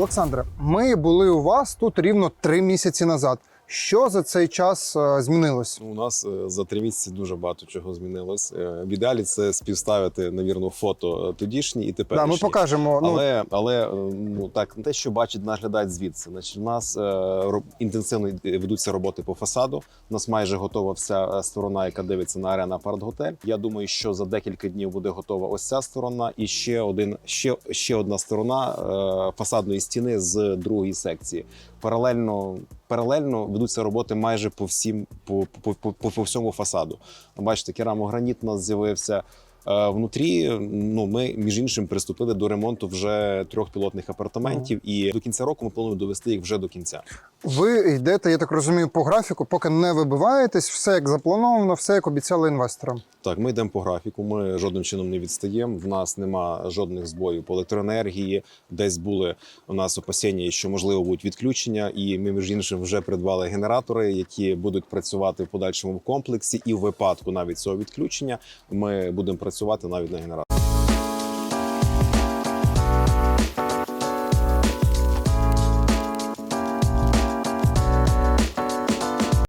Олександре, ми були у вас тут рівно три місяці назад. Що за цей час е, змінилось? У нас е, за три місяці дуже багато чого змінилось. Е, В ідеалі це співставити, навірно, фото тодішні і Да, ми покажемо. Ну, Але, але ну так, не те, що бачить, наглядають звідси. Значить, у нас інтенсивно ведуться роботи по фасаду. У нас майже готова вся сторона, яка дивиться на арена Парт Готель. Я думаю, що за декілька днів буде готова ось ця сторона, і ще один ще, ще одна сторона фасадної стіни з другої секції. Паралельно паралельно ведуться роботи майже по всім по, по, по, по, по всьому фасаду. Бачите, керамограніт нас з'явився. Е, Внутрі ну ми між іншим приступили до ремонту вже трьох пілотних апартаментів, і до кінця року ми плануємо довести їх вже до кінця. ви йдете, я так розумію, по графіку, поки не вибиваєтесь, все як заплановано, все як обіцяли інвесторам. Так, ми йдемо по графіку. Ми жодним чином не відстаємо. В нас нема жодних збоїв по електроенергії. Десь були у нас опасіння, що можливо будуть відключення, і ми між іншим вже придбали генератори, які будуть працювати в подальшому комплексі. І в випадку навіть цього відключення ми будемо працювати навіть на генераторі.